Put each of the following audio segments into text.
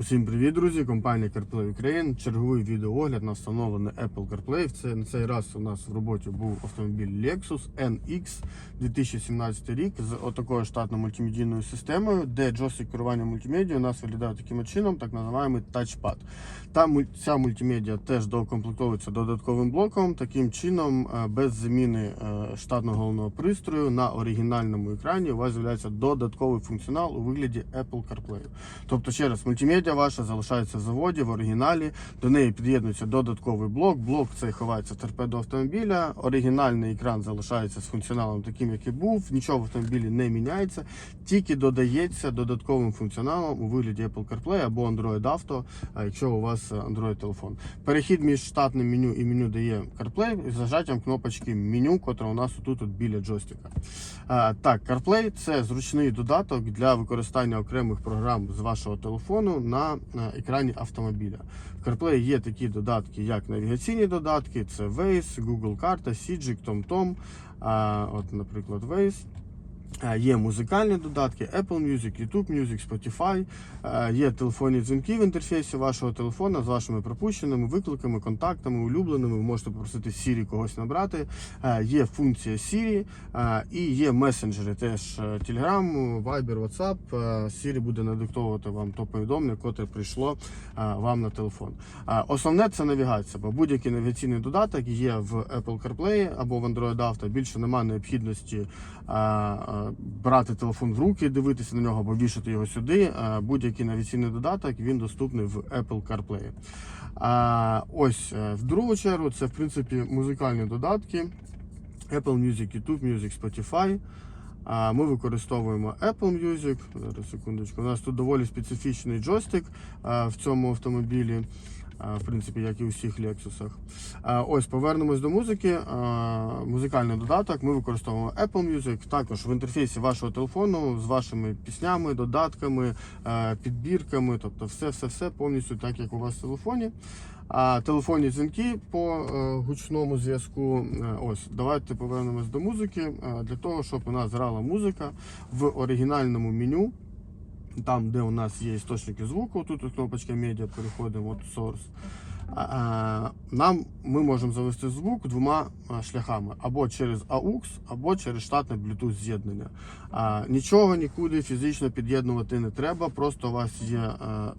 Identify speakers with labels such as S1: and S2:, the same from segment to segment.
S1: Усім привіт, друзі! Компанія CarPlay Ukraine. Черговий відеоогляд на встановлений Apple CarPlay. Це на цей раз у нас в роботі був автомобіль Lexus NX 2017 рік з отакою штатною мультимедійною системою, де джойстик керування мультимедією у нас виглядає таким чином, так називаємо тачпад. Та ця мультимедіа теж доукомплектовується додатковим блоком. Таким чином, е, без заміни е, штатного головного пристрою на оригінальному екрані у вас з'являється додатковий функціонал у вигляді Apple CarPlay. Тобто, ще раз, мультимедіа ваша залишається в заводі в оригіналі. До неї під'єднується додатковий блок. Блок цей ховається торпедо автомобіля. Оригінальний екран залишається з функціоналом таким, як і був. Нічого в автомобілі не міняється, тільки додається додатковим функціоналом у вигляді Apple CarPlay або Android Auto, якщо у вас Android телефон. Перехід між штатним меню і меню дає CarPlay з зажаттям кнопочки меню, котра у нас тут от біля джойстика. Так, CarPlay це зручний додаток для використання окремих програм з вашого телефону на е, екрані автомобіля. В CarPlay є такі додатки, як навігаційні додатки, це Waze, Google карта, Сіджик, TomTom, от, наприклад, Waze. Е, Є музикальні додатки, Apple Music, YouTube Music, Spotify. Е, Є телефонні дзвінки в інтерфейсі вашого телефона з вашими пропущеними викликами, контактами, улюбленими. Ви можете попросити Siri когось набрати. Е, Є функція Siri і є месенджери, теж Telegram, Viber, WhatsApp. Siri буде надиктовувати вам то повідомлення, котре прийшло вам на телефон. Основне це навігація, бо будь-який навігаційний додаток є в Apple CarPlay або в Android Auto. Більше немає необхідності брати телефон в руки, дивитися на нього або вішати його сюди. Е, Будь-який навігаційний додаток він доступний в Apple CarPlay. А, ось е, в другу чергу це в принципі музикальні додатки. Apple Music, YouTube Music, Spotify. Ми використовуємо Apple Music. Зараз секундочку. У нас тут доволі специфічний джойстик в цьому автомобілі. В принципі, як і у всіх. А, Ось повернемось до музики. Музикальний додаток. Ми використовуємо Apple Music. Також в інтерфейсі вашого телефону з вашими піснями, додатками, підбірками, тобто все-все-все повністю так, як у вас в телефоні. А телефонні дзвінки по е, гучному зв'язку. Е, Ось, давайте повернемось до музики. Е, для того, щоб у нас грала музика в оригінальному меню. Там, де у нас є істочники звуку, тут кнопочка медіа, переходимо от source. А, Нам ми можемо завести звук двома шляхами: або через AUX, або через штатне Bluetooth з'єднання. Нічого нікуди фізично під'єднувати не треба. Просто у вас є, е,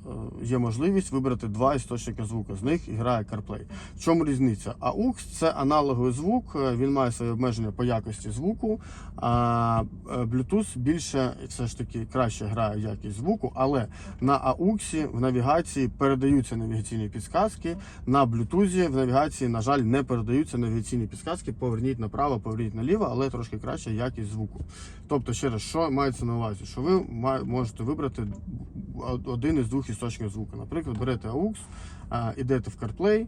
S1: є можливість вибрати два істочники звуку. З них грає CarPlay. В чому різниця? AUX це аналоговий звук, е, він має свої обмеження по якості звуку. А е, Bluetooth більше все ж таки краще грає якість звуку, але на AUX в навігації передаються навігаційні підсказки. На Bluetooth в навігації, на жаль, не передаються навігаційні підсказки. Поверніть направо, поверніть наліво, але трошки краща якість звуку. Тобто, ще раз, що мається на увазі? Що ви можете вибрати один із двох істочників звуку. Наприклад, берете AUX, а, ідете в CarPlay,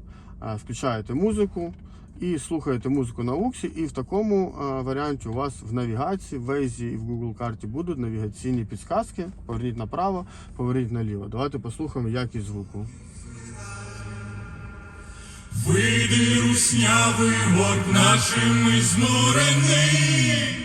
S1: включаєте музику. І слухаєте музику на AUX, і в такому варіанті у вас в навігації, в Waze і в Google карті будуть навігаційні підсказки. Поверніть направо, поверніть наліво. Давайте послухаємо якість звуку.
S2: Вийди руснявий от нашими знурений,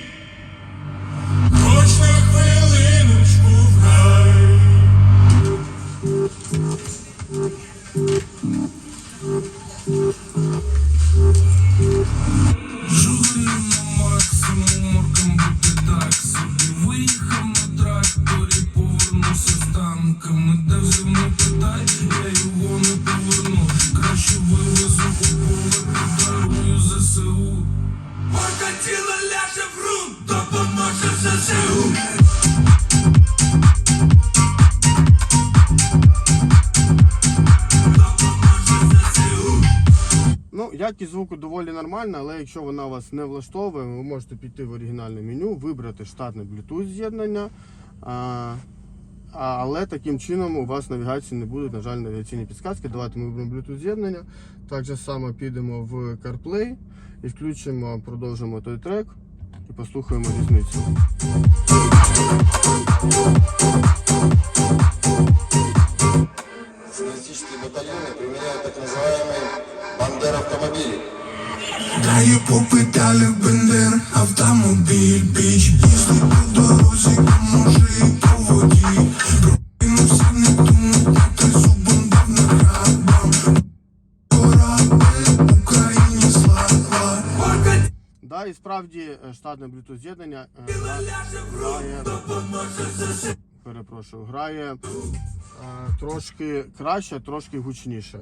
S1: Ну, якість звуку доволі нормальна, але якщо вона вас не влаштовує, ви можете піти в оригінальне меню, вибрати штатне Bluetooth з'єднання. Але таким чином у вас навігації не будуть, на жаль, навігаційні підсказки. Давайте ми виберемо Bluetooth з'єднання. Так само підемо в CarPlay і включимо, продовжимо той трек і послухаємо різницю.
S3: Националистические батальоны применяют так называемые бандер-автомобили.
S2: Даю по педалях бендер, автомобіль, біч, їздить по дорозі, а може і по воді.
S1: Справді е, штатне Bluetooth з'єднання е, грає, перепрошую, грає трошки краще, трошки гучніше.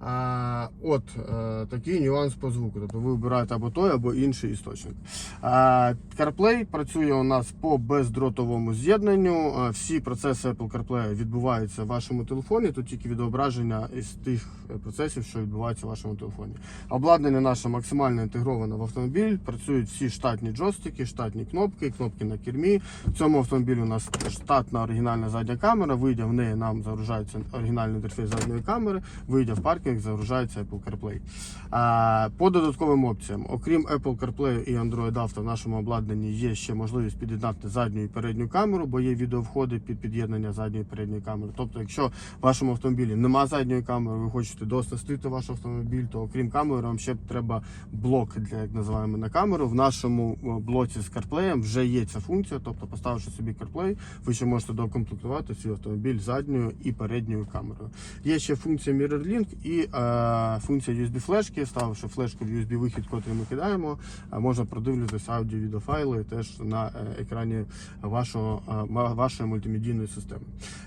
S1: А, от е, такий нюанс по звуку. Тобто ви вибираєте або той, або інший істочник. А, CarPlay працює у нас по бездротовому з'єднанню. Е, Всі процеси Apple CarPlay відбуваються в вашому телефоні. Тут тільки відображення із тих е, процесів, що відбуваються в вашому телефоні. Обладнання наше максимально інтегроване в автомобіль. Працюють всі штатні джойстики, штатні кнопки, кнопки на кермі. В цьому автомобілі у нас штатна оригінальна задня камера. Вийдя в неї, нам загружається оригінальний інтерфейс задньої камери. Вийдя в паркінг, загружається Apple CarPlay. А, по додатковим опціям, окрім Apple CarPlay і Android Auto, в нашому обладнанні є ще можливість під'єднати задню і передню камеру, бо є відеовходи під під'єднання задньої і передньої камери. Тобто, якщо в вашому автомобілі нема задньої камери, ви хочете дооснастити ваш автомобіль, то окрім камери, вам ще треба блок для як називаємо на камеру. В нашому е, блоці з CarPlay вже є ця функція. Тобто, поставивши собі CarPlay, ви ще можете докомплектувати свій автомобіль задньою і передньою камерою. Є ще функція MirrorLink і е, функція USB флешки. Вставивши флешку в USB вихід, який ми кидаємо, е, можна продивлюватися аудіо-відеофайли теж на е, екрані вашого, е, вашої мультимедійної системи.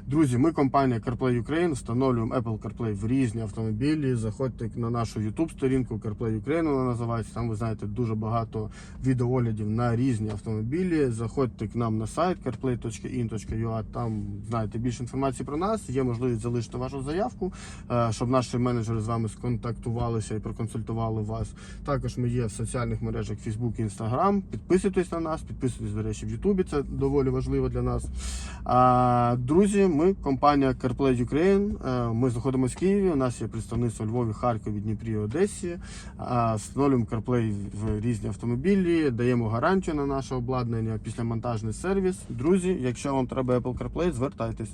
S1: Друзі, ми компанія CarPlay Ukraine встановлюємо Apple CarPlay в різні автомобілі. Заходьте на нашу YouTube сторінку CarPlay Ukraine, вона називається. Там ви знаєте дуже багато відеооглядів на різні автомобілі. Заходьте к нам на сайт carplay.in.ua, Там знаєте більше інформації про нас. Є можливість залишити вашу заявку, е, щоб наші менеджери з вами сконтактувалися і проконсультували вас. Також ми є в соціальних мережах Facebook і Instagram. Підписуйтесь на нас, підписуйтесь, до речі, в YouTube. Це доволі важливо для нас. Друзі, ми компанія CarPlay Ukraine. Е, Ми знаходимося в Києві. У нас є представництво Львові, Харкові, Дніпрі, Одесі. Встановлюємо CarPlay в різні автомобілі, даємо гарантію на наше обладнання, післямонтажний сервіс. Друзі, якщо вам треба Apple CarPlay, звертайтесь.